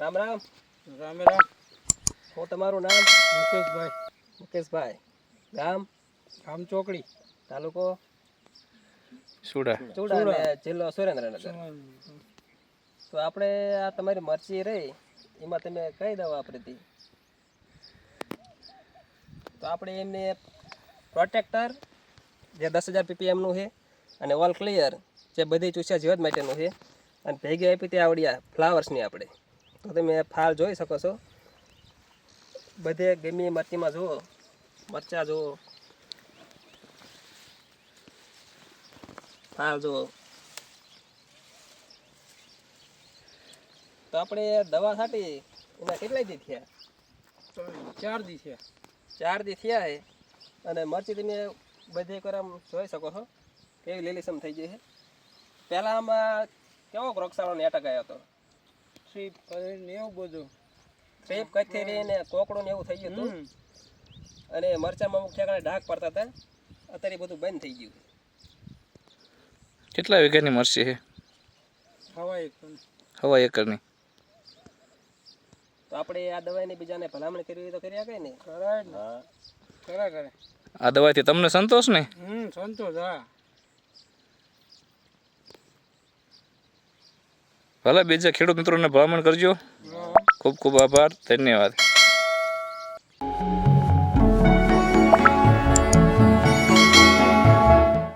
રામ રામ. રામ રામ. હું તમારું નામ? મુકેશભાઈ. મુકેશભાઈ. ગામ? ગામ ચોકડી. તાલુકો? સુડા. સુડા અને જિલ્લો સુરેન્દ્રનગર. તો આપણે આ તમારી મરચી રહી એમાં તમે કઈ દવા વાપરી હતી? તો આપણે એમને પ્રોટેક્ટર જે દસ હજાર પીપીએમનું છે અને ઓલ ક્લિયર જે બધી ચૂસ્યા જીવત માટેનું છે અને ભેગી આપી તે આવડ્યા ફ્લાવર્સની આપણે. તો તમે ફાલ જોઈ શકો છો. બધે ગમી મરચીમાં જુઓ મરચા જુઓ. ફાલ જુઓ. તો આપણે દવા છાંટી એના કેટલાય દી થયા? ચાર દી થયા. ચાર દી થયા અને મરચી તમે બધે કરમ જોઈ શકો છો. કેવી લીલીસમ થઈ ગઈ છે. પહેલાં આમાં કેવો રોગચાળો ને આવ્યો હતો? ટ્રીપ કરીને એવું બધું. ટ્રેપ કથેરી ને કોકડું ને એવું થઈ ગયું હતું. અને મરચામાં અમુક ઠેકાણે ડાક પડતા હતા. અત્યારે બધું બંધ થઈ ગયું કેટલા વીઘાની મરચી છે? હવા પણ હવા એકરની. તો આપણે આ દવાઈની બીજાને ભલામણ કરવી હોય તો કરી શકાય ને? કરાય ને. હા. કરે કરે આ દવાથી તમને સંતોષ ને? હમ સંતોષ હા. ભલે બીજા ખેડૂત મિત્રોને ભલામણ કરજો. ખૂબ ખૂબ આભાર. ધન્યવાદ.